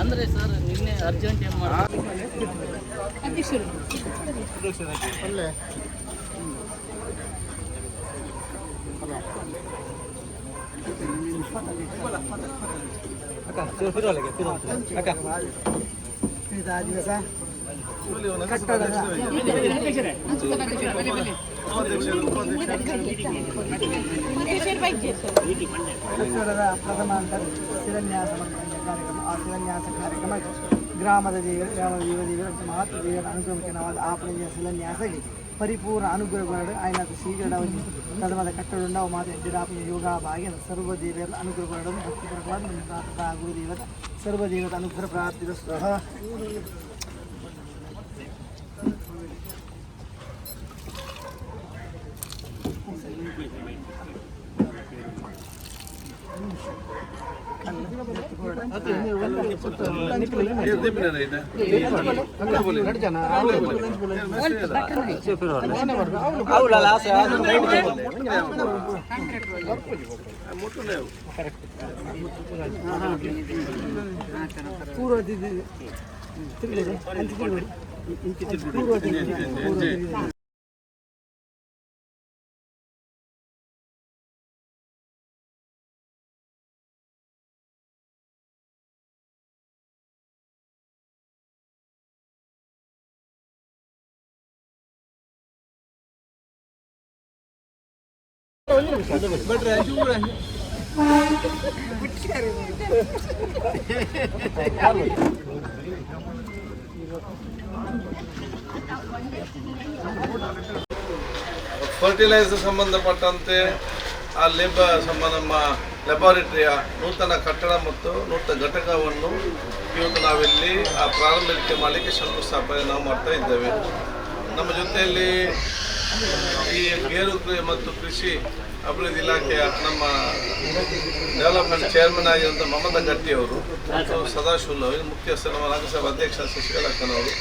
ಅಂದರೆ ಸರ್ ನಿನ್ನೆ ಅರ್ಜೆಂಟ್ ಏನು ಮಾಡಿ ಕಟ್ಟಡದ ಪ್ರಥಮ ಪ್ರಥಮಾಂತರ ಶಿರನ್ಯಾಸ ಕಾರ್ಯಕ್ರಮ ಆ ಶಿರನ್ಯಾಸ ಕಾರ್ಯಕ್ರಮ ಗ್ರಾಮದ ದೇವರು ಗ್ರಾಮದ ದೇವ ದೇವರ ಮಹತ್ವ ದೇವರ ಅನುಗ್ರಹಕ್ಕೆ ಆಪಣೆಯ ಶಿಲಾನ್ಯಾಸ ಪರಿಪೂರ್ಣ ಅನುಗ್ರಹಗಳು ಆಯ್ನ ಶೀಘ್ರವಾಗಿ ಕದಮದ ಕಟ್ಟಡ ಮಾತು ಎಡ್ಡಿರಾಪಿನ ಯೋಗ ಭಾಗ್ಯ ಸರ್ವ ದೇವರ ಅನುಗ್ರಹಗಳನ್ನು ಭಕ್ತಿ ಪ್ರಭಾವ ಗುರುದೇವರ ಸರ್ವ ದೇವರ ಅನುಗ್ರಹ ಪ್ರಾರ್ಥಿತ ಸ್ವಹ पूरा दीदी पूरा ಫರ್ಟಿಲೈಸರ್ ಸಂಬಂಧಪಟ್ಟಂತೆ ಆ ಲೆಬ ಸಂಬಂಧ ನಮ್ಮ ಲೆಬಾರಿಟರಿಯ ನೂತನ ಕಟ್ಟಡ ಮತ್ತು ನೂತನ ಘಟಕವನ್ನು ಇವತ್ತು ನಾವಿಲ್ಲಿ, ಆ ಪ್ರಾರಂಭಕ್ಕೆ ಮಾಡಲಿಕ್ಕೆ ಶಂಕುಸ್ಥಾಪನೆ ನಾವು ಮಾಡ್ತಾ ಇದ್ದೇವೆ. ನಮ್ಮ ಜೊತೆಯಲ್ಲಿ ಈ ಗೇರು ಮತ್ತು ಕೃಷಿ ಅಭಿವೃದ್ಧಿ ಇಲಾಖೆಯ ನಮ್ಮ ಡೆವಲಪ್ಮೆಂಟ್ ಚೇರ್ಮನ್ ಆಗಿರುವಂಥ ಮಮತಾ ಗಟ್ಟಿ ಅವರು ಸದಾಶಿವ ಅವರು, ಮುಖ್ಯಸ್ಥರು ನಮ್ಮ ರಾಜ್ಯಸಭಾ ಅಧ್ಯಕ್ಷ ಶಶಿಕಲಾಕ್ಕನವರು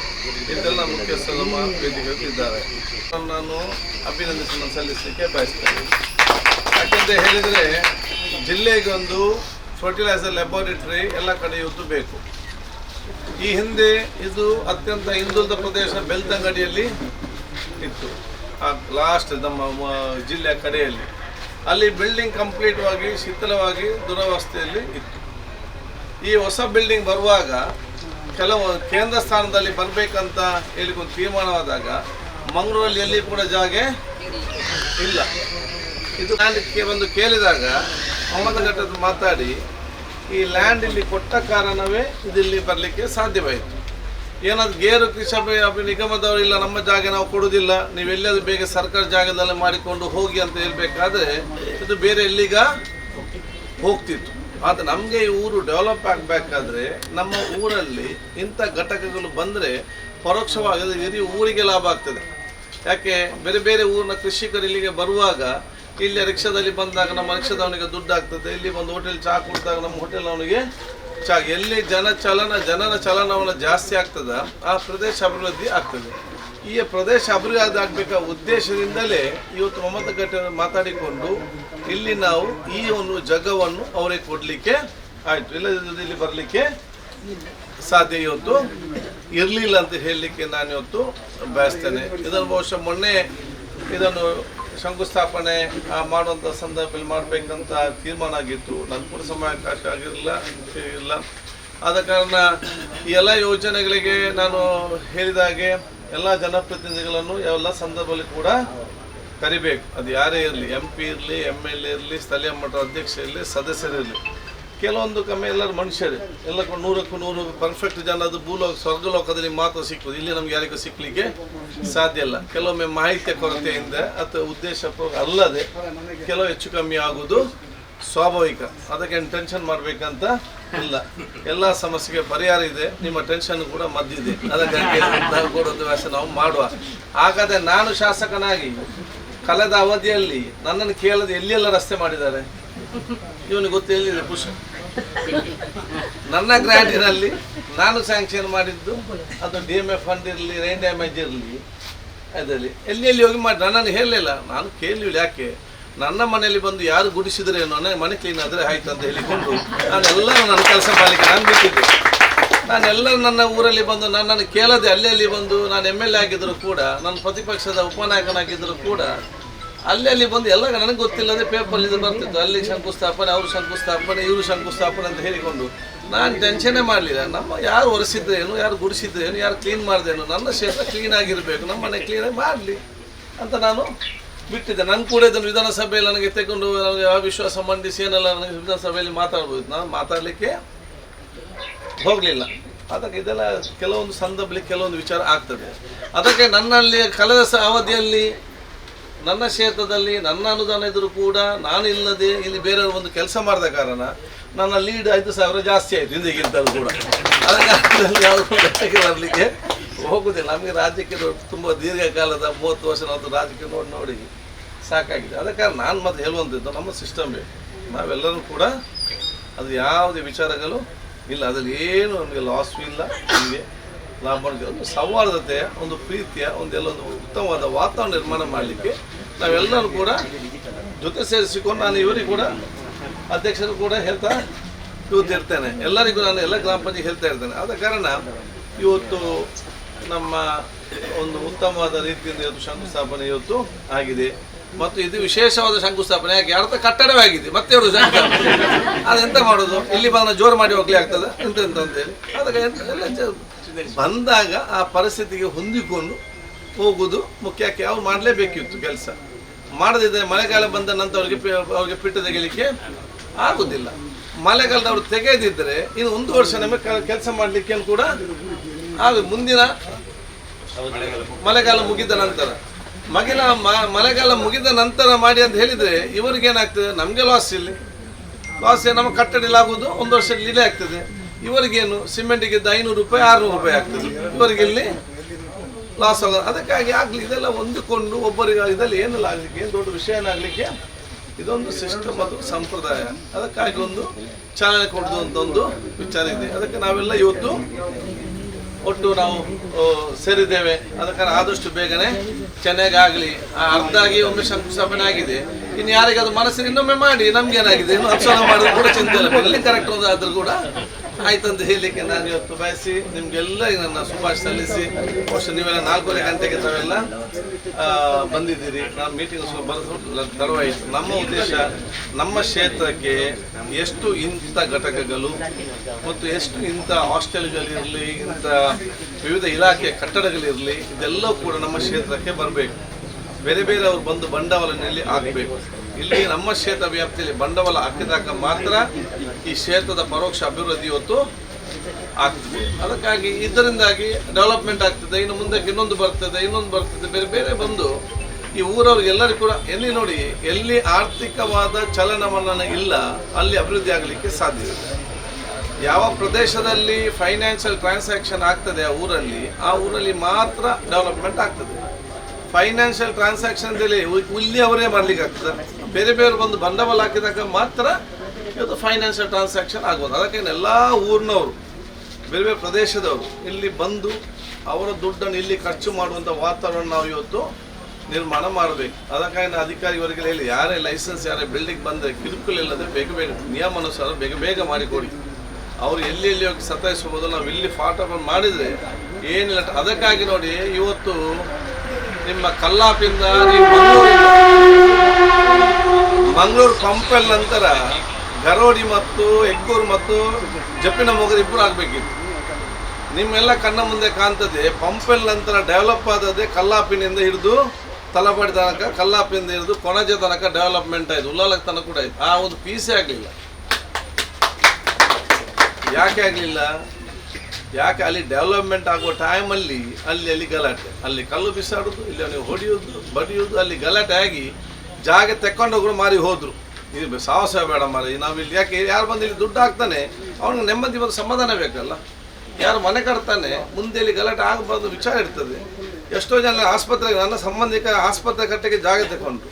ಇದೆಲ್ಲ ಮುಖ್ಯಸ್ಥರು ನಮ್ಮ ವೇದಿಕೆಗಳು ಇದ್ದಾರೆ ನಾನು ಅಭಿನಂದನೆ ಸಲ್ಲಿಸಲಿಕ್ಕೆ ಬಯಸ್ತೇನೆ. ಯಾಕೆಂತ ಹೇಳಿದರೆ ಜಿಲ್ಲೆಗೊಂದು ಫರ್ಟಿಲೈಸರ್ ಲ್ಯಾಬೋರೇಟರಿ ಎಲ್ಲ ಕಡೆ ಇವತ್ತು ಬೇಕು. ಈ ಹಿಂದೆ ಇದು ಅತ್ಯಂತ ಹಿಂದುಳಿದ ಪ್ರದೇಶ ಬೆಳ್ತಂಗಡಿಯಲ್ಲಿ ಇತ್ತು. ಲಾಸ್ಟ್ ನಮ್ಮ ಜಿಲ್ಲೆಯ ಕಡೆಯಲ್ಲಿ. ಅಲ್ಲಿ ಬಿಲ್ಡಿಂಗ್ ಕಂಪ್ಲೀಟ್ ಆಗಿ ಶಿಥಿಲವಾಗಿ, ದುರವಸ್ಥೆಯಲ್ಲಿ ಇತ್ತು. ಈ ಹೊಸ ಬಿಲ್ಡಿಂಗ್ ಬರುವಾಗ ಕೆಲವು ಕೇಂದ್ರ ಸ್ಥಾನದಲ್ಲಿ ಬರಬೇಕಂತ ಹೇಳಿಕೊಂಡು ತೀರ್ಮಾನವಾದಾಗ ಮಂಗಳೂರಲ್ಲಿ ಎಲ್ಲಿ ಕೂಡ ಜಾಗ ಇಲ್ಲ. ಇದು ಲ್ಯಾಂಡ್ಗೆ ಬಂದು ಕೇಳಿದಾಗ ಘಟ್ಟದ ಮಾತಾಡಿ, ಈ ಲ್ಯಾಂಡ್ ಇಲ್ಲಿ ಕೊಟ್ಟ ಕಾರಣವೇ ಇದಿಲ್ಲಿ ಬರಲಿಕ್ಕೆ ಸಾಧ್ಯವಾಯಿತು. ಏನಾದ್ರು ಗೇರು ಕೃಷಿ ನಿಗಮದವರು ಇಲ್ಲ, ನಮ್ಮ ಜಾಗ ನಾವು ಕೊಡುವುದಿಲ್ಲ ನೀವು ಎಲ್ಲಿಯಾದ್ರೂ ಬೇಗ ಸರ್ಕಾರ ಜಾಗದಲ್ಲಿ ಮಾಡಿಕೊಂಡು ಹೋಗಿ ಅಂತ ಹೇಳ್ಬೇಕಾದ್ರೆ, ಇದು ಬೇರೆ ಎಲ್ಲಿಗ ಹೋಗ್ತಿತ್ತು. ಆದರೆ ನಮಗೆ ಈ ಊರು ಡೆವಲಪ್ ಆಗಬೇಕಾದ್ರೆ ನಮ್ಮ ಊರಲ್ಲಿ ಇಂಥ ಘಟಕಗಳು ಬಂದರೆ ಪರೋಕ್ಷವಾಗಿ ಇಡೀ ಊರಿಗೆ ಲಾಭ ಆಗ್ತದೆ. ಯಾಕೆ? ಬೇರೆ ಬೇರೆ ಊರಿನ ಕೃಷಿಕರು ಇಲ್ಲಿಗೆ ಬರುವಾಗ ಇಲ್ಲಿ ರಿಕ್ಷಾದಲ್ಲಿ ಬಂದಾಗ ನಮ್ಮ ರಿಕ್ಷಾದವನಿಗೆ ದುಡ್ಡು ಆಗ್ತದೆ, ಇಲ್ಲಿ ಬಂದು ಹೋಟೆಲ್ ಚಹಾ ಕುಡಿದಾಗ ನಮ್ಮ ಹೋಟೆಲ್ ಅವನಿಗೆ ಚಾ ಎಲ್ಲಿ ಜನ ಚಲನ, ಜನರ ಚಲನವನ್ನು ಜಾಸ್ತಿ ಆಗ್ತದ, ಆ ಪ್ರದೇಶ ಅಭಿವೃದ್ಧಿ ಆಗ್ತದೆ. ಈ ಪ್ರದೇಶ ಅಭಿವೃದ್ಧಿ ಆಗಬೇಕಾದ ಉದ್ದೇಶದಿಂದಲೇ ಇವತ್ತು ಮಮತಾ ಘಟ್ಟ ಮಾತಾಡಿಕೊಂಡು ಇಲ್ಲಿ ನಾವು ಈ ಒಂದು ಜಗವನ್ನು ಅವರಿಗೆ ಕೊಡಲಿಕ್ಕೆ ಆಯಿತು. ಇಲ್ಲದಿದ್ದರೆ ಇಲ್ಲಿ ಬರಲಿಕ್ಕೆ ಸಾಧ್ಯ ಇವತ್ತು? ಇರಲಿಲ್ಲ ಅಂತ ಹೇಳಲಿಕ್ಕೆ ನಾನು ಇವತ್ತು ಬಯಸ್ತೇನೆ. ಇದನ್ನು ಬಹುಶಃ ಮೊನ್ನೆ ಇದನ್ನು ಶಂಕುಸ್ಥಾಪನೆ ಮಾಡುವಂಥ ಸಂದರ್ಭದಲ್ಲಿ ಮಾಡಬೇಕಂತ ತೀರ್ಮಾನ ಆಗಿತ್ತು. ನನ್ನ ಸಮಯ ಸಮಯಾವಕಾಶ ಆಗಿರಲಿಲ್ಲ ಇಲ್ಲ ಆದ ಕಾರಣ ಎಲ್ಲ ಯೋಜನೆಗಳಿಗೆ ನಾನು ಹೇಳಿದ ಹಾಗೆ ಎಲ್ಲ ಜನಪ್ರತಿನಿಧಿಗಳನ್ನು ಎಲ್ಲ ಸಂದರ್ಭದಲ್ಲಿ ಕೂಡ ಕರಿಬೇಕು. ಅದು ಯಾರೇ ಇರಲಿ ಎಂ ಪಿ ಇರಲಿ ಎಂ ಎಲ್ ಎ ಇರಲಿ, ಸ್ಥಳೀಯ ಮಟ್ಟದ ಅಧ್ಯಕ್ಷ ಇರಲಿ ಸದಸ್ಯರಿರಲಿ ಕೆಲವೊಂದು ಕಮ್ಮಿ ಎಲ್ಲರೂ ಮನುಷ್ಯರೇ. ಎಲ್ಲಕ್ಕೂ ನೂರಕ್ಕೂ ನೂರು ಪರ್ಫೆಕ್ಟ್ ಜನ ಅದು ಭೂಲೋಕ, ಸ್ವರ್ಗಲೋಕದಲ್ಲಿ ಮಾತ್ರ ಸಿಕ್ಕುದು ಇಲ್ಲಿ ನಮ್ಗೆ ಯಾರಿಗೂ ಸಿಕ್ಕಲಿಕ್ಕೆ ಸಾಧ್ಯ ಇಲ್ಲ. ಕೆಲವೊಮ್ಮೆ ಮಾಹಿತಿಯ ಕೊರತೆಯಿಂದ ಅಥವಾ ಉದ್ದೇಶ ಅಲ್ಲದೆ ಕೆಲವು ಹೆಚ್ಚು ಕಮ್ಮಿ ಆಗುವುದು ಸ್ವಾಭಾವಿಕ. ಅದಕ್ಕೆ ಟೆನ್ಷನ್ ಮಾಡಬೇಕಂತ ಇಲ್ಲ. ಎಲ್ಲ ಸಮಸ್ಯೆಗೆ ಪರಿಹಾರ ಇದೆ. ನಿಮ್ಮ ಟೆನ್ಷನ್ ಕೂಡ ಮದ್ದಿದೆ. ಅದಕ್ಕೆ ನಾವು ಕೊಡೋದು ವ್ಯಾಸ ನಾವು ಮಾಡುವ. ಹಾಗಾದ್ರೆ ನಾನು ಶಾಸಕನಾಗಿ ಕಳೆದ ಅವಧಿಯಲ್ಲಿ ನನ್ನನ್ನು ಕೇಳದೆ ಎಲ್ಲೆಲ್ಲ ರಸ್ತೆ ಮಾಡಿದ್ದಾರೆ? ಇವನಿಗೆ ಗೊತ್ತು ಎಲ್ಲಿದೆ ಪುಷ್. ನನ್ನ ಗ್ರ್ಯಾಂಟಿನಲ್ಲಿ ನಾನು ಸ್ಯಾಂಕ್ಷನ್ ಮಾಡಿದ್ದು, ಅದು ಡಿ ಎಂ ಎಫ್ ಫಂಡ್ ಇರಲಿ ರೈನ್ ಡ್ಯಾಮೇಜ್ ಇರಲಿ, ಅದರಲ್ಲಿ. ಎಲ್ಲಿ ಎಲ್ಲಿ ಹೋಗಿ ಮಾಡಿ ನನ್ನನ್ನು ಹೇಳಲಿಲ್ಲ. ನಾನು ಕೇಳಲಿಲ್ಲ ಯಾಕೆ? ನನ್ನ ಮನೆಯಲ್ಲಿ ಬಂದು ಯಾರು ಗುಡಿಸಿದ್ರೆ ನನ್ನ ಮನೆ ಕ್ಲೀನ್ ಆದರೆ ಆಯ್ತು ಅಂತ ಹೇಳಿಕೊಂಡು ನಾನೆಲ್ಲ ನನ್ನ ಕೆಲಸ ಮಾಡಲಿಕ್ಕೆ ನಾನು ಬಿಟ್ಟಿದ್ದೆ. ನಾನೆಲ್ಲ ನನ್ನ ಊರಲ್ಲಿ ಬಂದು ನನ್ನನ್ನು ಕೇಳದೆ ಅಲ್ಲಿ ಬಂದು ನಾನು ಎಂ ಎಲ್ ಎ ಆಗಿದ್ದರೂ ಕೂಡ, ನನ್ನ ಪ್ರತಿಪಕ್ಷದ ಉಪನಾಯಕನಾಗಿದ್ದರೂ ಕೂಡ ಅಲ್ಲಿ ಅಲ್ಲಿ ಬಂದು ಎಲ್ಲ ನನಗೆ ಗೊತ್ತಿಲ್ಲದೆ ಪೇಪರ್ ಇದು ಬರ್ತಿತ್ತು. ಅಲ್ಲಿ ಶಂಕುಸ್ಥಾಪನೆ, ಅವರು ಶಂಕುಸ್ಥಾಪನೆ, ಇವರು ಶಂಕುಸ್ಥಾಪನೆ ಅಂತ ಹೇಳಿಕೊಂಡು ನಾನು ಟೆನ್ಷನೇ ಮಾಡಲಿಲ್ಲ. ನಮ್ಮ ಯಾರು ಒರೆಸಿದ್ರೇನು ಯಾರು ಗುಡಿಸಿದ್ರೇನು ಯಾರು ಕ್ಲೀನ್ ಮಾಡಿದೇನು, ನನ್ನ ಕ್ಷೇತ್ರ ಕ್ಲೀನ್ ಆಗಿರಬೇಕು. ನಮ್ಮ ಮನೆ ಕ್ಲೀನಾಗಿ ಮಾಡಲಿ ಅಂತ ನಾನು ಬಿಟ್ಟಿದ್ದೆ. ನನ್ನ ಕೂಡ ಇದನ್ನು ವಿಧಾನಸಭೆಯಲ್ಲಿ ನನಗೆ ತೆಗೊಂಡು ನನಗೆ ಅವಿಶ್ವಾಸ ಮಂಡಿಸಿ ಏನೆಲ್ಲ ನನಗೆ ವಿಧಾನಸಭೆಯಲ್ಲಿ ಮಾತಾಡ್ಬೋದು. ನಾನು ಮಾತಾಡಲಿಕ್ಕೆ ಹೋಗಲಿಲ್ಲ. ಅದಕ್ಕೆ ಇದೆಲ್ಲ ಕೆಲವೊಂದು ಸಂದರ್ಭದಲ್ಲಿ ಕೆಲವೊಂದು ವಿಚಾರ ಆಗ್ತದೆ. ಅದಕ್ಕೆ ನನ್ನಲ್ಲಿ ಕಳೆದ ಅವಧಿಯಲ್ಲಿ ನನ್ನ ಕ್ಷೇತ್ರದಲ್ಲಿ ನನ್ನ ಅನುದಾನ ಇದ್ದರೂ ಕೂಡ ನಾನು ಇಲ್ಲದೆ ಇಲ್ಲಿ ಬೇರೆಯವರು ಒಂದು ಕೆಲಸ ಮಾಡಿದ ಕಾರಣ ನನ್ನ ಲೀಡ್ ಐದು ಸಾವಿರ ಜಾಸ್ತಿ ಆಯಿತು ಹಿಂದಿಗಿಂತಲೂ ಕೂಡ. ಅದಕ್ಕೆ ಯಾವುದು ಲೆಕ್ಕಕ್ಕೆ ಬರಲಿಕ್ಕೆ ಹೋಗುದಿಲ್ಲ. ನಮಗೆ ರಾಜ್ಯಕ್ಕೆ ತುಂಬ ದೀರ್ಘಕಾಲದ ಮೂವತ್ತು ವರ್ಷ ನಾವು ರಾಜಕೀಯ ನೋಡಿ ನೋಡಿ ಸಾಕಾಗಿದೆ. ಅದಕ್ಕಾಗಿ ನಾನು ಮತ್ತೆ ಹೇಳುವಂಥದ್ದು ನಮ್ಮ ಸಿಸ್ಟಮ್ ನಾವೆಲ್ಲರೂ ಕೂಡ ಅದು ಯಾವುದೇ ವಿಚಾರಗಳು ಇಲ್ಲ. ಅದರಲ್ಲಿ ಏನು ನಮಗೆ ಲಾಸ್ ಇಲ್ಲ. ನಮಗೆ ಲಾಭ ಒಂದು ಸೌಹಾರ್ದತೆಯ, ಒಂದು ಪ್ರೀತಿಯ, ಒಂದೆಲ್ಲ ಒಂದು ಉತ್ತಮವಾದ ವಾತಾವರಣ ನಿರ್ಮಾಣ ಮಾಡಲಿಕ್ಕೆ ನಾವೆಲ್ಲರೂ ಕೂಡ ಜೊತೆ ಸೇರಿಸಿಕೊಂಡು ನಾನು ಇವರಿಗೆ ಕೂಡ ಅಧ್ಯಕ್ಷರು ಕೂಡ ಹೇಳ್ತಾ ಇವತ್ತು ಇರ್ತೇನೆ. ಎಲ್ಲರಿಗೂ ನಾನು ಎಲ್ಲ ಗ್ರಾಮ ಪಂಚಾಯತ್ ಹೇಳ್ತಾ ಇರ್ತೇನೆ. ಆದ ಕಾರಣ ಇವತ್ತು ನಮ್ಮ ಒಂದು ಉತ್ತಮವಾದ ರೀತಿಯಿಂದ ಇವತ್ತು ಶಂಕುಸ್ಥಾಪನೆ ಇವತ್ತು ಆಗಿದೆ. ಮತ್ತು ಇದು ವಿಶೇಷವಾದ ಶಂಕುಸ್ಥಾಪನೆ. ಯಾಕೆ? ಯಾರ ಕಟ್ಟಡವೇ ಆಗಿದೆ. ಮತ್ತೆ ಅವರು ಅದು ಅದೆಂತ ಮಾಡೋದು? ಇಲ್ಲಿ ಬಂದ ಜೋರು ಮಾಡಿ ಹೋಗ್ಲಿ ಆಗ್ತದೆ? ಎಂತ ಎಂತ ಅಂತೇಳಿ ಅದಕ್ಕೆ ಎಂತ- ಬಂದಾಗ ಆ ಪರಿಸ್ಥಿತಿಗೆ ಹೊಂದಿಕೊಂಡು ಹೋಗುದು ಮುಖ್ಯ. ಯಾಕೆ? ಅವ್ರು ಮಾಡಲೇಬೇಕಿತ್ತು ಕೆಲಸ. ಮಾಡದಿದ್ದರೆ ಮಳೆಗಾಲ ಬಂದ ನಂತರ ಅವ್ರಿಗೆ ಅವ್ರಿಗೆ ಪಿಟ್ಟು ತೆಗಿಲಿಕ್ಕೆ ಆಗುದಿಲ್ಲ. ಮಳೆಗಾಲದ ಅವ್ರು ತೆಗೆದಿದ್ದರೆ ಇನ್ನು ಒಂದು ವರ್ಷ ನಮಗೆ ಕೆಲಸ ಮಾಡಲಿಕ್ಕೆ ಕೂಡ ಆಗ ಮುಂದಿನ ಮಳೆಗಾಲ ಮುಗಿದ ನಂತರ. ಮಗಿಲ ಮಳೆಗಾಲ ಮುಗಿದ ನಂತರ ಮಾಡಿ ಅಂತ ಹೇಳಿದ್ರೆ ಇವರಿಗೆ ಏನಾಗ್ತದೆ? ನಮಗೆ ಲಾಸ್ ಇಲ್ಲಿ. ಲಾಸ್ ನಮ್ಮ ಕಟ್ಟಡ ಆಗುವುದು, ಒಂದು ವರ್ಷ ಡಿಲೇ ಆಗ್ತದೆ. ಇವರಿಗೇನು ಸಿಮೆಂಟಿಗೆ ಐನೂರು ರೂಪಾಯಿ, ಆರುನೂರು ರೂಪಾಯಿ ಆಗ್ತದೆ. ಇವರಿಗೆ ಇಲ್ಲಿ ಲಾಸ್ ಆಗೋದು. ಅದಕ್ಕಾಗಿ ಆಗಲಿ, ಇದೆಲ್ಲ ಹೊಂದಿಕೊಂಡು ಒಬ್ಬರಿಗೆ ಇದೆಲ್ಲ ಏನಿಲ್ಲ ಆಗಲಿಕ್ಕೆ, ಏನು ದೊಡ್ಡ ವಿಷಯ ಏನಾಗಲಿಕ್ಕೆ ಇದೊಂದು ಸಿಸ್ಟಮ್ ಅದು ಸಂಪ್ರದಾಯ. ಅದಕ್ಕಾಗಿ ಒಂದು ಚಾಲನೆ ಕೊಡೋದು ಒಂದು ವಿಚಾರ ಇದೆ. ಅದಕ್ಕೆ ನಾವೆಲ್ಲ ಇವತ್ತು ಒಟ್ಟು ನಾವು ಸೇರಿದ್ದೇವೆ. ಅದಕ್ಕಾಗಿ ಆದಷ್ಟು ಬೇಗನೆ ಚೆನ್ನಾಗಾಗಲಿ. ಅರ್ಧ ಆಗಿ ಒಮ್ಮೆ ಶಂಕುಸ್ಥಾಪನೆ ಆಗಿದೆ. ಇನ್ನು ಯಾರಿಗಾದ್ರೂ ಮನಸ್ಸಿಗೆ ಇನ್ನೊಮ್ಮೆ ಮಾಡಿ ನಮ್ಗೇನಾಗಿದೆ ಇನ್ನು ಅಪ್ಸರ ಮಾಡೋದು ಕೂಡ ಚಿಂತೆ ಇಲ್ಲ. ಕರೆಕ್ಟ್ ಆದ್ರೂ ಕೂಡ ಆಯ್ತಂತ ಹೇಳಲಿಕ್ಕೆ ನಾನು ಇವತ್ತು ಬಯಸಿ ನಿಮಗೆಲ್ಲ ನನ್ನ ಶುಭಾಶಯ ಸಲ್ಲಿಸಿ ವರ್ಷ ನೀವೆಲ್ಲ ನಾಲ್ಕೂವರೆ ಗಂಟೆಗೆ ತಾವೆಲ್ಲ ಬಂದಿದ್ದೀರಿ. ನಾನು ಮೀಟಿಂಗ್ ಬರೆದು ತಡವಾಯಿತು ನಮ್ಮ ಉದ್ದೇಶ, ನಮ್ಮ ಕ್ಷೇತ್ರಕ್ಕೆ ಎಷ್ಟು ಇಂಥ ಘಟಕಗಳು ಮತ್ತು ಎಷ್ಟು ಇಂಥ ಹಾಸ್ಟೆಲ್ಗಳಿರಲಿ ಇಂಥ ವಿವಿಧ ಇಲಾಖೆಯ ಕಟ್ಟಡಗಳಿರಲಿ ಇದೆಲ್ಲವೂ ಕೂಡ ನಮ್ಮ ಕ್ಷೇತ್ರಕ್ಕೆ ಬರಬೇಕು. ಬೇರೆ ಬೇರೆ ಅವ್ರು ಬಂದು ಬಂಡವಾಳ ಆಗಬೇಕು ಇಲ್ಲಿ ನಮ್ಮ ಕ್ಷೇತ್ರ ವ್ಯಾಪ್ತಿಯಲ್ಲಿ ಬಂಡವಾಳ ಹಾಕಿದಾಗ ಮಾತ್ರ ಈ ಕ್ಷೇತ್ರದ ಪರೋಕ್ಷ ಅಭಿವೃದ್ಧಿ ಇವತ್ತು ಆಗ್ತದೆ. ಅದಕ್ಕಾಗಿ ಇದರಿಂದಾಗಿ ಡೆವಲಪ್ಮೆಂಟ್ ಆಗ್ತದೆ, ಇನ್ನು ಮುಂದಕ್ಕೆ ಇನ್ನೊಂದು ಬರ್ತದೆ ಇನ್ನೊಂದು ಬರ್ತದೆ, ಬೇರೆ ಬೇರೆ ಬಂದು ಈ ಊರವ್ರಿಗೆಲ್ಲರಿಗೂ ಕೂಡ ಎಲ್ಲಿ ನೋಡಿ, ಎಲ್ಲಿ ಆರ್ಥಿಕವಾದ ಚಲನವಲನ ಇಲ್ಲ, ಅಲ್ಲಿ ಅಭಿವೃದ್ಧಿ ಆಗಲಿಕ್ಕೆ ಸಾಧ್ಯ ಯಾವ ಪ್ರದೇಶದಲ್ಲಿ ಫೈನಾನ್ಷಿಯಲ್ ಟ್ರಾನ್ಸಾಕ್ಷನ್ ಆಗ್ತದೆ ಆ ಊರಲ್ಲಿ ಆ ಊರಲ್ಲಿ ಮಾತ್ರ ಡೆವಲಪ್ಮೆಂಟ್ ಆಗ್ತದೆ. ಫೈನಾನ್ಷಿಯಲ್ ಟ್ರಾನ್ಸಾಕ್ಷನ್ ಇಲ್ಲಿ ಅವರೇ ಮಾಡ್ಲಿಕ್ಕೆ ಆಗ್ತದೆ ಬೇರೆ ಬೇರೆ ಬಂದು ಬಂಡವಾಳ ಹಾಕಿದಾಗ ಮಾತ್ರ ಇವತ್ತು ಫೈನಾನ್ಷಿಯಲ್ ಟ್ರಾನ್ಸಾಕ್ಷನ್ ಆಗ್ಬೋದು. ಅದಕ್ಕೆ ಎಲ್ಲ ಊರಿನವರು, ಬೇರೆ ಬೇರೆ ಪ್ರದೇಶದವರು ಇಲ್ಲಿ ಬಂದು ಅವರ ದುಡ್ಡನ್ನು ಇಲ್ಲಿ ಖರ್ಚು ಮಾಡುವಂಥ ವಾತಾವರಣ ನಾವು ಇವತ್ತು ನಿರ್ಮಾಣ ಮಾಡಬೇಕು. ಅದಕ್ಕಾಗಿ ನಾನು ಅಧಿಕಾರಿವರೆಗೆ ಹೇಳಿ, ಯಾರೇ ಲೈಸೆನ್ಸ್ ಯಾರೇ ಬಿಲ್ಡಿಂಗ್ ಬಂದರೆ ಕಿರುಕುಳ ಇಲ್ಲದೆ ಬೇಗ ಬೇಗ ನಿಯಮಾನುಸಾರ ಬೇಗ ಬೇಗ ಮಾಡಿಕೊಡಿ ಅವರು ಎಲ್ಲಿ ಎಲ್ಲಿ ಹೋಗಿ ಸತಾಯಿಸ್ಬೋದು ನಾವು ಇಲ್ಲಿ ಫಾಟ್ ಮಾಡಿದರೆ ಏನಿಲ್ಲ. ಅದಕ್ಕಾಗಿ ನೋಡಿ ಇವತ್ತು ನಿಮ್ಮ ಕಲ್ಲಾಪಿಂದ ನೀವು ಮಂಗಳೂರು ಪಂಪಲ್ ನಂತರ ಗರೋಡಿ ಮತ್ತು ಹೆಗ್ಗೂರು ಮತ್ತು ಜಪ್ಪಿನ ಮೊಗರು ಇಬ್ಬರು ಆಗಬೇಕಿತ್ತು. ನಿಮ್ಮೆಲ್ಲ ಕಣ್ಣ ಮುಂದೆ ಕಾಣ್ತದೆ, ಪಂಪೆಲ್ ನಂತರ ಡೆವಲಪ್ ಆದದೆ ಕಲ್ಲಾಪಿನಿಂದ ಹಿಡಿದು ತಲಪಾಡಿ ತನಕ ಕಲ್ಲಾಪಿಂದ ಹಿಡಿದು ಕೊಣಜೆ ತನಕ ಡೆವಲಪ್ಮೆಂಟ್ ಆಯಿತು ಉಲ್ಲಾಲಕ್ಕೆ ತನಕ ಕೂಡ ಆಯ್ತು. ಆ ಒಂದು ಪೀಸೇ ಆಗಲಿಲ್ಲ. ಯಾಕೆ ಆಗಲಿಲ್ಲ? ಯಾಕೆ ಅಲ್ಲಿ ಡೆವಲಪ್ಮೆಂಟ್ ಆಗುವ ಟೈಮಲ್ಲಿ ಅಲ್ಲಿ ಅಲ್ಲಿ ಗಲಾಟೆ. ಅಲ್ಲಿ ಕಲ್ಲು ಬಿಸಾಡೋದು, ಇಲ್ಲಿ ಅವನಿಗೆ ಹೊಡೆಯೋದು, ಬಡಿಯೋದು, ಅಲ್ಲಿ ಗಲಾಟೆ ಆಗಿ ಜಾಗ ತೆಕ್ಕೊಂಡೋಗ್ರು ಮಾರಿ ಹೋದರು. ಇದು ಸಾಹಸ ಬೇಡ ಮಾರಿ ನಾವು ಇಲ್ಲಿ ಯಾಕೆ ಯಾರು ಬಂದು ಇಲ್ಲಿ ದುಡ್ಡು ಹಾಕ್ತಾನೆ, ಅವನಿಗೆ ನೆಮ್ಮದಿ ಬಂದು ಸಮಾಧಾನ ಬೇಕಲ್ಲ? ಯಾರು ಮನೆ ಕಟ್ತಾನೆ, ಮುಂದೆ ಇಲ್ಲಿ ಗಲಾಟೆ ಆಗಬಾರ್ದು ವಿಚಾರ ಇರ್ತದೆ. ಎಷ್ಟೋ ಜನ ಆಸ್ಪತ್ರೆಗೆ ನನ್ನ ಸಂಬಂಧಿಕ ಆಸ್ಪತ್ರೆ ಕಟ್ಟೆಗೆ ಜಾಗ ತಕೊಂಡ್ರು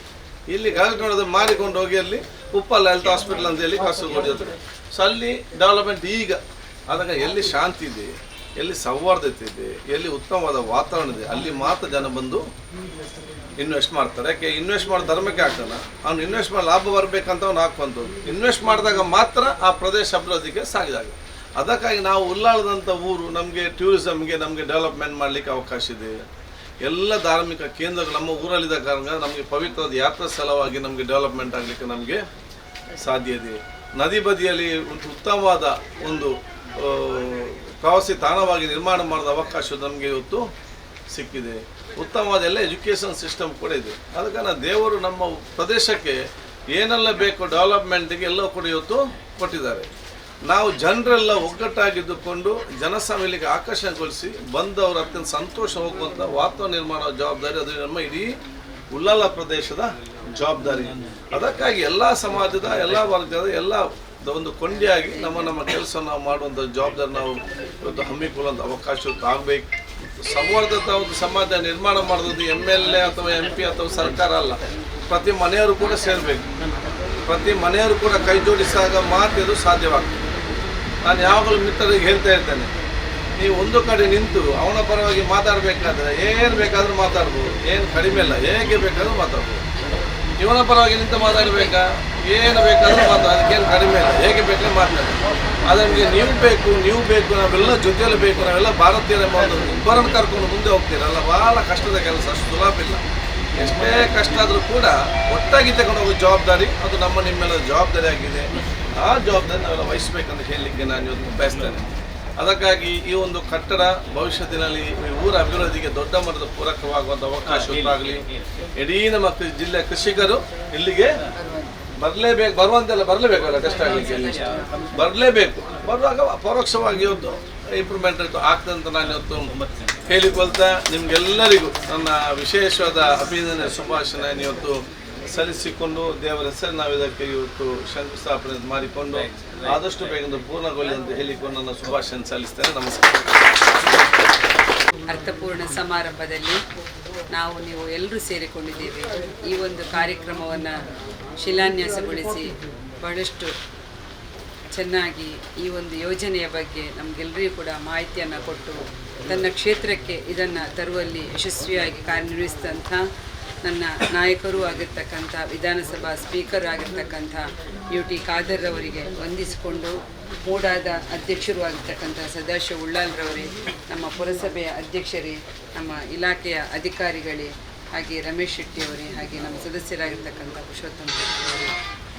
ಇಲ್ಲಿ ಗಲಾಟೆ ನೋಡೋದು ಮಾರಿಕೊಂಡು ಹೋಗಿ ಅಲ್ಲಿ ಉಪ್ಪಲ್ಲ ಹೆಲ್ತ್ ಹಾಸ್ಪಿಟಲ್ ಅಂತ ಹೇಳಿ ಕಾಸು ಕೊಡಿದ್ರು ಸೊ ಅಲ್ಲಿ ಡೆವಲಪ್ಮೆಂಟ್ ಈಗ ಅದಕ್ಕೆ ಎಲ್ಲಿ ಶಾಂತಿ ಇದೆ, ಎಲ್ಲಿ ಸೌಹಾರ್ದತೆ ಇದೆ, ಎಲ್ಲಿ ಉತ್ತಮವಾದ ವಾತಾವರಣ ಇದೆ, ಅಲ್ಲಿ ಮಾತ್ರ ಜನ ಬಂದು ಇನ್ವೆಸ್ಟ್ ಮಾಡ್ತಾರೆ. ಯಾಕೆ? ಇನ್ವೆಸ್ಟ್ ಮಾಡೋ ಧರ್ಮಕ್ಕೆ ಹಾಕೋಣ ಅವ್ನು ಇನ್ವೆಸ್ಟ್ ಮಾಡಿ ಲಾಭ ಬರಬೇಕಂತ ಅವ್ನು ಹಾಕುವಂಥದ್ದು ಇನ್ವೆಸ್ಟ್ ಮಾಡಿದಾಗ ಮಾತ್ರ ಆ ಪ್ರದೇಶ ಅಭಿವೃದ್ಧಿಗೆ ಸಾಗಿದಾಗ. ಅದಕ್ಕಾಗಿ ನಾವು ಉಲ್ಲಾಳದಂಥ ಊರು, ನಮಗೆ ಟೂರಿಸಮ್ಗೆ ನಮಗೆ ಡೆವಲಪ್ಮೆಂಟ್ ಮಾಡಲಿಕ್ಕೆ ಅವಕಾಶ ಇದೆ. ಎಲ್ಲ ಧಾರ್ಮಿಕ ಕೇಂದ್ರಗಳು ನಮ್ಮ ಊರಲ್ಲಿದ್ದ ಕಾರಣ ನಮಗೆ ಪವಿತ್ರವಾದ ಯಾತ್ರಾ ಸ್ಥಳವಾಗಿ ನಮಗೆ ಡೆವಲಪ್ಮೆಂಟ್ ಆಗಲಿಕ್ಕೆ ನಮಗೆ ಸಾಧ್ಯ ಇದೆ. ನದಿ ಬದಿಯಲ್ಲಿ ಒಂದು ಉತ್ತಮವಾದ ಒಂದು ಪ್ರವಾಸಿ ತಾಣವಾಗಿ ನಿರ್ಮಾಣ ಮಾಡಿದ ಅವಕಾಶ ನಮಗೆ ಇವತ್ತು ಸಿಕ್ಕಿದೆ. ಉತ್ತಮವಾದ ಎಲ್ಲ ಎಜುಕೇಷನ್ ಸಿಸ್ಟಮ್ ಕೂಡ ಇದೆ. ಕಾರಣ ದೇವರು ನಮ್ಮ ಪ್ರದೇಶಕ್ಕೆ ಏನೆಲ್ಲ ಬೇಕು ಡೆವಲಪ್ಮೆಂಟ್ಗೆ ಎಲ್ಲ ಕೂಡ ಇವತ್ತು ಕೊಟ್ಟಿದ್ದಾರೆ. ನಾವು ಜನರೆಲ್ಲ ಒಗ್ಗಟ್ಟಾಗಿದ್ದುಕೊಂಡು ಜನಸಾಮಾನ್ಯರಿಗೆ ಆಕರ್ಷಣೆಗೊಳಿಸಿ ಬಂದವರು ಅತ್ಯಂತ ಸಂತೋಷ ಹೋಗುವಂಥ ವಾತಾವರಣ ನಿರ್ಮಾಣ ಜವಾಬ್ದಾರಿ ಅದು ನಮ್ಮ ಇಡೀ ಉಳ್ಳಾಲ ಪ್ರದೇಶದ ಜವಾಬ್ದಾರಿ. ಅದಕ್ಕಾಗಿ ಎಲ್ಲ ಸಮಾಜದ, ಎಲ್ಲ ವರ್ಗದ, ಎಲ್ಲ ಒಂದು ಕೊಂಡಿಯಾಗಿ ನಮ್ಮ ನಮ್ಮ ಕೆಲಸ ನಾವು ಮಾಡುವಂಥ ಜವಾಬ್ದಾರಿ ನಾವು ಇವತ್ತು ಹಮ್ಮಿಕೊಳ್ಳುವಂಥ ಅವಕಾಶ ಆಗಬೇಕು. ಸಂವರ್ಧತ ಒಂದು ಸಮಾಜ ನಿರ್ಮಾಣ ಮಾಡೋದು ಎಂ ಎಲ್ ಎ ಅಥವಾ ಎಂ ಪಿ ಅಥವಾ ಸರ್ಕಾರ ಅಲ್ಲ. ಪ್ರತಿ ಮನೆಯವರು ಕೂಡ ಸೇರಬೇಕು. ಪ್ರತಿ ಮನೆಯವರು ಕೂಡ ಕೈ ಜೋಡಿಸಿದಾಗ ಮಾತ್ರ ಇದು ಸಾಧ್ಯವಾಗ್ತದೆ. ನಾನು ಯಾವಾಗಲೂ ಮಿತ್ರರಿಗೆ ಹೇಳ್ತಾ ಇರ್ತೇನೆ, ನೀವು ಒಂದು ಕಡೆ ನಿಂತು ಅವನ ಪರವಾಗಿ ಮಾತಾಡಬೇಕಾದ್ರೆ ಏನು ಬೇಕಾದರೂ ಮಾತಾಡ್ಬೋದು, ಏನು ಕಡಿಮೆ ಇಲ್ಲ, ಹೇಗೆ ಬೇಕಾದರೂ ಮಾತಾಡ್ಬೋದು. ಇವನ ಪರವಾಗಿ ನಿಂತು ಮಾತಾಡಬೇಕಾ? ಏನು ಬೇಕಾದರೂ ಮಾತಾಡ. ಅದಕ್ಕೇನು ಕಡಿಮೆ ಇಲ್ಲ ಹೇಗೆ ಬೇಕಾದ್ರೆ ಮಾತಾಡಿ. ಆದರೆ ನೀವು ಬೇಕು ನೀವು ಬೇಕು, ನಾವೆಲ್ಲ ಜೊತೆಯಲ್ಲಿ ಬೇಕು, ನಾವೆಲ್ಲ ಭಾರತೀಯರ ಒಂದು ಇಬ್ಬರನ್ನು ಕರ್ಕೊಂಡು ಮುಂದೆ ಹೋಗ್ತೀರಲ್ಲ ಭಾಳ ಕಷ್ಟದ ಕೆಲಸ, ಅಷ್ಟು ಸುಲಭ ಇಲ್ಲ. ಎಷ್ಟೇ ಕಷ್ಟ ಆದರೂ ಕೂಡ ಒಟ್ಟಾಗಿ ತಗೊಂಡು ಹೋಗೋ ಜವಾಬ್ದಾರಿ ಅದು ನಮ್ಮ ನಿಮ್ಮೆಲ್ಲ ಜವಾಬ್ದಾರಿ ಆಗಿದೆ. ಆ ಜವಾಬ್ದಾರಿ ನಾವೆಲ್ಲ ವಹಿಸ್ಬೇಕಂತ ಹೇಳಲಿಕ್ಕೆ ನಾನು ಇವತ್ತು ಬಯಸ್ತೇನೆ. ಅದಕ್ಕಾಗಿ ಈ ಒಂದು ಕಟ್ಟಡ ಭವಿಷ್ಯತ್ತಿನಲ್ಲಿ ಈ ಊರ ಅಭಿವೃದ್ಧಿಗೆ ದೊಡ್ಡ ಮಟ್ಟದ ಪೂರಕವಾಗುವಂಥ ಅವಕಾಶ ಉಂಟಾಗಲಿ ಇಡೀ ನಮ್ಮ ಜಿಲ್ಲೆ ಕೃಷಿಕರು ಇಲ್ಲಿಗೆ ಬರಲೇಬೇಕು ಬರುವಂತೆಲ್ಲ ಬರಲೇಬೇಕಲ್ಲ ಟೆಸ್ಟ್ ಆಗಲಿಕ್ಕೆ ಬರಲೇಬೇಕು. ಬರುವಾಗ ಪರೋಕ್ಷವಾಗಿ ಇವತ್ತು ಇಂಪ್ರೂವ್ಮೆಂಟ್ ಆಗ್ತದೆ ಅಂತ ನಾನು ಇವತ್ತು ಹೇಳಿಕೊಳ್ತಾ ನಿಮ್ಗೆಲ್ಲರಿಗೂ ನನ್ನ ವಿಶೇಷವಾದ ಅಭಿನಂದನೆ ಶುಭಾಶಯ ಇವತ್ತು ಸಲ್ಲಿಸಿಕೊಂಡು ದೇವರ ಹೆಸರು ನಾವು ಇದಕ್ಕೆ ಇವತ್ತು ಶಂಕುಸ್ಥಾಪನೆ ಮಾಡಿಕೊಂಡು ಆದಷ್ಟು ಬೇಗ ಇದು ಪೂರ್ಣಗೊಳ್ಳಿ ಅಂತ ಹೇಳಿಕೊಂಡು ನನ್ನ ಶುಭಾಶಯ ಸಲ್ಲಿಸ್ತೇನೆ. ನಮಸ್ಕಾರ. ಅರ್ಥಪೂರ್ಣ ಸಮಾರಂಭದಲ್ಲಿ ನಾವು ನೀವು ಎಲ್ಲರೂ ಸೇರಿಕೊಂಡಿದ್ದೇವೆ. ಈ ಒಂದು ಕಾರ್ಯಕ್ರಮವನ್ನು ಶಿಲಾನ್ಯಾಸಗೊಳಿಸಿ ಬಹಳಷ್ಟು ಚೆನ್ನಾಗಿ ಈ ಒಂದು ಯೋಜನೆಯ ಬಗ್ಗೆ ನಮಗೆಲ್ಲರಿಗೂ ಕೂಡ ಮಾಹಿತಿಯನ್ನು ಕೊಟ್ಟು ತನ್ನ ಕ್ಷೇತ್ರಕ್ಕೆ ಇದನ್ನು ತರುವಲ್ಲಿ ಯಶಸ್ವಿಯಾಗಿ ಕಾರ್ಯನಿರ್ವಹಿಸಿದಂಥ ನನ್ನ ನಾಯಕರೂ ಆಗಿರ್ತಕ್ಕಂಥ ವಿಧಾನಸಭಾ ಸ್ಪೀಕರ್ ಆಗಿರ್ತಕ್ಕಂಥ ಯು ಟಿ ಖಾದರ್ ಅವರಿಗೆ ವಂದಿಸಿಕೊಂಡು ಮೂಡಾದ ಅಧ್ಯಕ್ಷರು ಆಗಿರ್ತಕ್ಕಂಥ ಸದಾಶಿವ ಉಳ್ಳಾಲ್ರವರೇ, ನಮ್ಮ ಪುರಸಭೆಯ ಅಧ್ಯಕ್ಷರೇ, ನಮ್ಮ ಇಲಾಖೆಯ ಅಧಿಕಾರಿಗಳೇ ಹಾಗೆ ರಮೇಶ್ ಶೆಟ್ಟಿಯವರೇ ಹಾಗೆ ನಮ್ಮ ಸದಸ್ಯರಾಗಿರ್ತಕ್ಕಂಥ ಪುರುಷೋತ್ತಮ ಶೆಟ್ಟಿಯವರೇ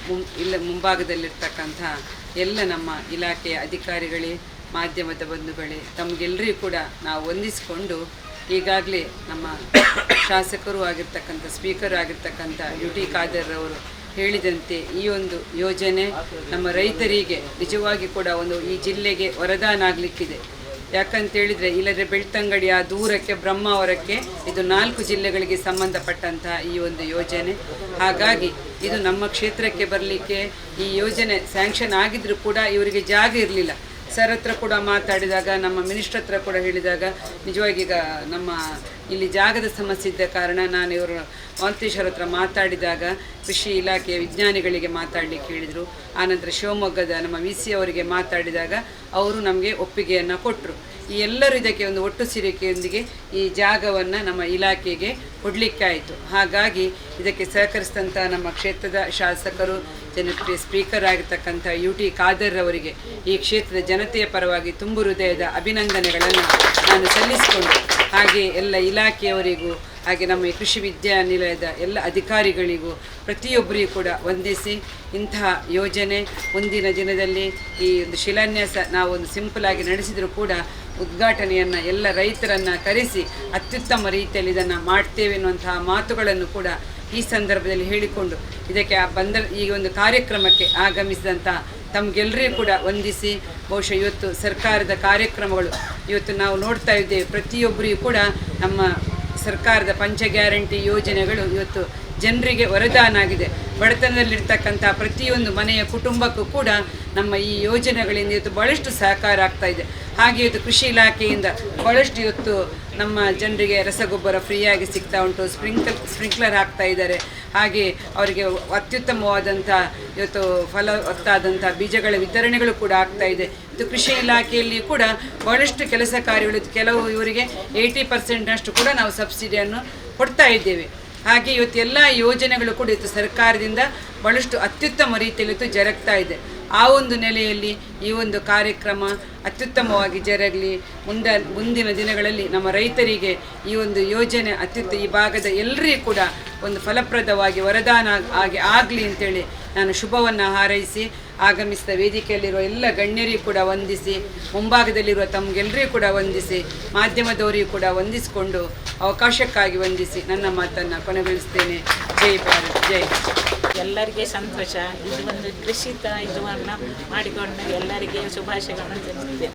ಮುಂ ಇಲ್ಲ ಮುಂಭಾಗದಲ್ಲಿರ್ತಕ್ಕಂಥ ಎಲ್ಲ ನಮ್ಮ ಇಲಾಖೆಯ ಅಧಿಕಾರಿಗಳೇ, ಮಾಧ್ಯಮದ ಬಂಧುಗಳೇ ತಮಗೆಲ್ಲರಿಗೂ ಕೂಡ ನಾವು ವಂದಿಸಿಕೊಂಡು ಈಗಾಗಲೇ ನಮ್ಮ ಶಾಸಕರು ಆಗಿರ್ತಕ್ಕಂಥ, ಸ್ಪೀಕರ್ ಆಗಿರ್ತಕ್ಕಂಥ ಯು ಟಿ ಖಾದರ್ ಅವರು ಹೇಳಿದಂತೆ ಈ ಒಂದು ಯೋಜನೆ ನಮ್ಮ ರೈತರಿಗೆ ನಿಜವಾಗಿ ಕೂಡ ಒಂದು ಈ ಜಿಲ್ಲೆಗೆ ವರದಾನ ಆಗಲಿಕ್ಕಿದೆ ಯಾಕಂತೇಳಿದರೆ ಇಲ್ಲದ್ರೆ ಆ ದೂರಕ್ಕೆ, ಬ್ರಹ್ಮಾವರಕ್ಕೆ ಇದು ನಾಲ್ಕು ಜಿಲ್ಲೆಗಳಿಗೆ ಸಂಬಂಧಪಟ್ಟಂತಹ ಈ ಒಂದು ಯೋಜನೆ. ಹಾಗಾಗಿ ಇದು ನಮ್ಮ ಕ್ಷೇತ್ರಕ್ಕೆ ಬರಲಿಕ್ಕೆ ಈ ಯೋಜನೆ ಸ್ಯಾಂಕ್ಷನ್ ಆಗಿದ್ರೂ ಕೂಡ ಇವರಿಗೆ ಜಾಗ ಇರಲಿಲ್ಲ. ಸರ್ ಹತ್ರ ಕೂಡ ಮಾತಾಡಿದಾಗ, ನಮ್ಮ ಮಿನಿಸ್ಟರ್ ಹತ್ರ ಕೂಡ ಹೇಳಿದಾಗ, ನಿಜವಾಗಿ ಈಗ ನಮ್ಮ ಇಲ್ಲಿ ಜಾಗದ ಸಮಸ್ಯೆ ಇದ್ದ ಕಾರಣ ನಾನು ಇವರು ಮಾಂತೇಶ್ವರ ಹತ್ರ ಮಾತಾಡಿದಾಗ ಕೃಷಿ ಇಲಾಖೆಯ ವಿಜ್ಞಾನಿಗಳಿಗೆ ಮಾತಾಡಲಿಕ್ಕೆ ಹೇಳಿದರು. ಆನಂತರ ಶಿವಮೊಗ್ಗದ ನಮ್ಮ ವಿ ಸಿ ಅವರಿಗೆ ಮಾತಾಡಿದಾಗ ಅವರು ನಮಗೆ ಒಪ್ಪಿಗೆಯನ್ನು ಕೊಟ್ಟರು ಈ ಎಲ್ಲರೂ ಇದಕ್ಕೆ ಒಂದು ಒಟ್ಟು ಸೇರಿಕೆಯೊಂದಿಗೆ ಈ ಜಾಗವನ್ನು ನಮ್ಮ ಇಲಾಖೆಗೆ ಕೊಡಲಿಕ್ಕಾಯಿತು. ಹಾಗಾಗಿ ಇದಕ್ಕೆ ಸಹಕರಿಸಿದಂಥ ನಮ್ಮ ಕ್ಷೇತ್ರದ ಶಾಸಕರು, ಜನಪ್ರಿಯ ಸ್ಪೀಕರ್ ಆಗಿರ್ತಕ್ಕಂಥ ಯು ಟಿ ಖಾದರ್ ಅವರಿಗೆ ಈ ಕ್ಷೇತ್ರದ ಜನತೆಯ ಪರವಾಗಿ ತುಂಬು ಹೃದಯದ ಅಭಿನಂದನೆಗಳನ್ನು ನಾನು ಸಲ್ಲಿಸಿಕೊಂಡು, ಹಾಗೆ ಎಲ್ಲ ಇಲಾಖೆಯವರಿಗೂ, ಹಾಗೆ ನಮ್ಮ ಈ ಕೃಷಿ ವಿದ್ಯಾನಿಲಯದ ಎಲ್ಲ ಅಧಿಕಾರಿಗಳಿಗೂ, ಪ್ರತಿಯೊಬ್ಬರಿಗೂ ಕೂಡ ವಂದಿಸಿ ಇಂತಹ ಯೋಜನೆ, ಮುಂದಿನ ದಿನದಲ್ಲಿ ಈ ಒಂದು ಶಿಲಾನ್ಯಾಸ ನಾವು ಒಂದು ಸಿಂಪಲ್ ಆಗಿ ನಡೆಸಿದರೂ ಕೂಡ ಉದ್ಘಾಟನೆಯನ್ನು ಎಲ್ಲ ರೈತರನ್ನು ಕರೆಸಿ ಅತ್ಯುತ್ತಮ ರೀತಿಯಲ್ಲಿ ಇದನ್ನು ಮಾಡ್ತೇವೆ ಎನ್ನುವಂತಹ ಮಾತುಗಳನ್ನು ಕೂಡ ಈ ಸಂದರ್ಭದಲ್ಲಿ ಹೇಳಿಕೊಂಡು ಇದಕ್ಕೆ ಆ ಬಂದ ಈ ಒಂದು ಕಾರ್ಯಕ್ರಮಕ್ಕೆ ಆಗಮಿಸಿದಂತಹ ತಮಗೆಲ್ಲರಿಗೂ ಕೂಡ ವಂದಿಸಿ. ಬಹುಶಃ ಇವತ್ತು ಸರ್ಕಾರದ ಕಾರ್ಯಕ್ರಮಗಳು ಇವತ್ತು ನಾವು ನೋಡ್ತಾ ಇದ್ದೇವೆ. ಪ್ರತಿಯೊಬ್ಬರಿಗೂ ಕೂಡ ನಮ್ಮ ಸರ್ಕಾರದ ಪಂಚ ಗ್ಯಾರಂಟಿ ಯೋಜನೆಗಳು ಇವತ್ತು ಜನರಿಗೆ ವರದಾನ ಆಗಿದೆ ಬಡತನದಲ್ಲಿರ್ತಕ್ಕಂಥ ಪ್ರತಿಯೊಂದು ಮನೆಯ ಕುಟುಂಬಕ್ಕೂ ಕೂಡ ನಮ್ಮ ಈ ಯೋಜನೆಗಳಿಂದ ಇವತ್ತು ಭಾಳಷ್ಟು ಸಹಕಾರ ಆಗ್ತಾ ಇದೆ. ಹಾಗೆ ಇವತ್ತು ಕೃಷಿ ಇಲಾಖೆಯಿಂದ ಭಾಳಷ್ಟು ಇವತ್ತು ನಮ್ಮ ಜನರಿಗೆ ರಸಗೊಬ್ಬರ ಫ್ರೀಯಾಗಿ ಸಿಗ್ತಾ ಉಂಟು. ಸ್ಪ್ರಿಂಕ್ಲರ್ ಸ್ಪ್ರಿಂಕ್ಲರ್ ಹಾಕ್ತಾ ಇದ್ದಾರೆ. ಹಾಗೆ ಅವರಿಗೆ ಅತ್ಯುತ್ತಮವಾದಂಥ ಇವತ್ತು ಫಲವತ್ತಾದಂಥ ಬೀಜಗಳ ವಿತರಣೆಗಳು ಕೂಡ ಆಗ್ತಾ ಇದೆ. ಇದು ಕೃಷಿ ಇಲಾಖೆಯಲ್ಲಿ ಕೂಡ ಬಹಳಷ್ಟು ಕೆಲಸ ಕಾರ್ಯಗಳು. ಕೆಲವು ಇವರಿಗೆ ಏಯ್ಟಿ ಪರ್ಸೆಂಟ್ನಷ್ಟು ಕೂಡ ನಾವು ಸಬ್ಸಿಡಿಯನ್ನು ಕೊಡ್ತಾ ಇದ್ದೇವೆ. ಹಾಗೆ ಇವತ್ತು ಎಲ್ಲ ಯೋಜನೆಗಳು ಕೂಡ ಇವತ್ತು ಸರ್ಕಾರದಿಂದ ಬಹಳಷ್ಟು ಅತ್ಯುತ್ತಮ ರೀತಿಯಲ್ಲಿ ಇವತ್ತು ಜರಗ್ತಾ ಇದೆ. ಆ ಒಂದು ನೆಲೆಯಲ್ಲಿ ಈ ಒಂದು ಕಾರ್ಯಕ್ರಮ ಅತ್ಯುತ್ತಮವಾಗಿ ಜರಗಲಿ. ಮುಂದ, ಮುಂದಿನ ದಿನಗಳಲ್ಲಿ ನಮ್ಮ ರೈತರಿಗೆ ಈ ಒಂದು ಯೋಜನೆ ಅತ್ಯುತ್ತ, ಈ ಭಾಗದ ಎಲ್ಲರಿಗೂ ಕೂಡ ಒಂದು ಫಲಪ್ರದವಾಗಿ ವರದಾನ ಆಗಿ ಆಗಲಿ ಅಂತೇಳಿ ನಾನು ಶುಭವನ್ನು ಹಾರೈಸಿ ಆಗಮಿಸಿದ ವೇದಿಕೆಯಲ್ಲಿರುವ ಎಲ್ಲ ಗಣ್ಯರಿಗೂ ಕೂಡ ವಂದಿಸಿ, ಮುಂಭಾಗದಲ್ಲಿರುವ ತಮಗೆಲ್ಲರಿಗೂ ಕೂಡ ವಂದಿಸಿ, ಮಾಧ್ಯಮದವರಿಗೂ ಕೂಡ ವಂದಿಸಿಕೊಂಡು ಅವಕಾಶಕ್ಕಾಗಿ ವಂದಿಸಿ ನನ್ನ ಮಾತನ್ನು ಕೊನೆಗೊಳಿಸ್ತೇನೆ. ಜೈ ಭಾರತ್, ಜೈ ಎಲ್ಲರಿಗೆ ಸಂತೋಷ. ಇದು ಒಂದು ಕೃಷಿ ಇದು ಮಾಡಿಕೊಂಡು ಎಲ್ಲರಿಗೆ ಶುಭಾಶಯಗಳನ್ನು ತಿಳಿಸಿದೆ